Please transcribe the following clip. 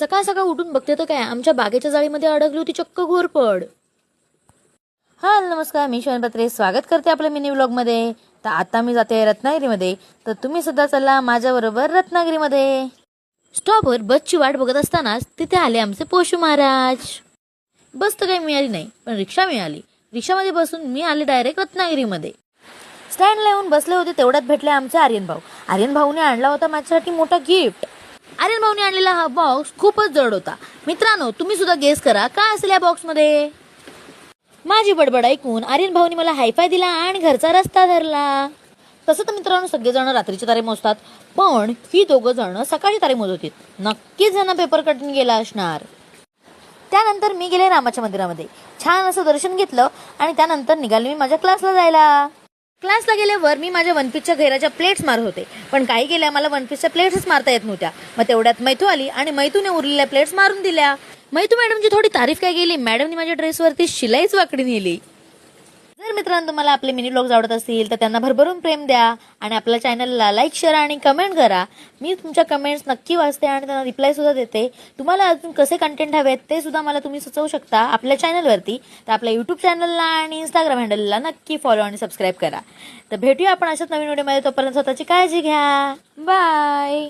सकाळ सकाळ उठून बघते तर काय? आमच्या बागेच्या जाळीमध्ये अडकली होती चक्क घोरपड. हा नमस्कार. मी शोन पत्रे. स्वागत करते आपल्या मिनी मध्ये तर आता मी जाते रत्नागिरीमध्ये. तर तुम्ही सुद्धा चला माझ्याबरोबर रत्नागिरीमध्ये. स्टॉपवर बसची वाट बघत असतानाच तिथे आले आमचे पोशू महाराज. बस तर काही मिळाली नाही पण रिक्षा मिळाली. रिक्षामध्ये बसून मी आले डायरेक्ट रत्नागिरीमध्ये. स्टँडला येऊन बसले होते तेवढ्यात भेटले आमचे आर्यन भाऊ. आर्यन भाऊने आणला होता माझ्यासाठी मोठा गिफ्ट आर्यन भाऊने आणलेला हा बॉक्स खूपच जड होता. मित्रांनो तुम्ही सुद्धा गेस करा. काय असेल या बॉक्समध्ये माझी बडबड ऐकून आर्यन भाऊनी मला हायफाय दिला आणि घरचा रस्ता धरला. तसं तर मित्रांनो सगळेजण रात्रीचे तारे मोजतात पण ही दोघं जण सकाळी तारे मोजवतील नक्कीच यांना पेपर कटिंग गेला असणार. त्यानंतर मी गेले रामाच्या मंदिरामध्ये. छान असं दर्शन घेतलं आणि त्यानंतर निघाले मी माझ्या क्लासला जायला. क्लासला गेल्यावर मी माझ्या वन पीसच्या घेराच्या प्लेट्स मारत होते. पण काही गेल्या मला वन पीसच्या प्लेट्सच मारता येत नव्हत्या. मग तेवढ्यात मैथू आली आणि मैथूने उरलेल्या प्लेट्स मारून दिल्या. मैथू मॅडमची थोडी तारीफ काय गेली मॅडमनी माझ्या ड्रेसवरती शिलाईच वाकडी नेली. तर मित्रांनो तुम्हाला आपले मिनी ब्लॉग्स आवडत असतील तर त्यांना भरभरून प्रेम द्या आणि आपल्या चॅनलला लाईक शेअर आणि कमेंट करा. मी तुमच्या कमेंट्स नक्की वाचते आणि त्यांना रिप्लाय सुद्धा देते. तुम्हाला अजून कसे कंटेंट हवेत ते सुद्धा मला तुम्ही सुचवू शकता आपल्या चॅनलवरती तर आपल्या युट्यूब चॅनलला आणि इंस्टाग्राम हँडलला नक्की फॉलो आणि सबस्क्राईब करा. तर भेटूया आपण अशाच नवीन व्हिडिओमध्ये तोपर्यंत स्वतःची काळजी घ्या. बाय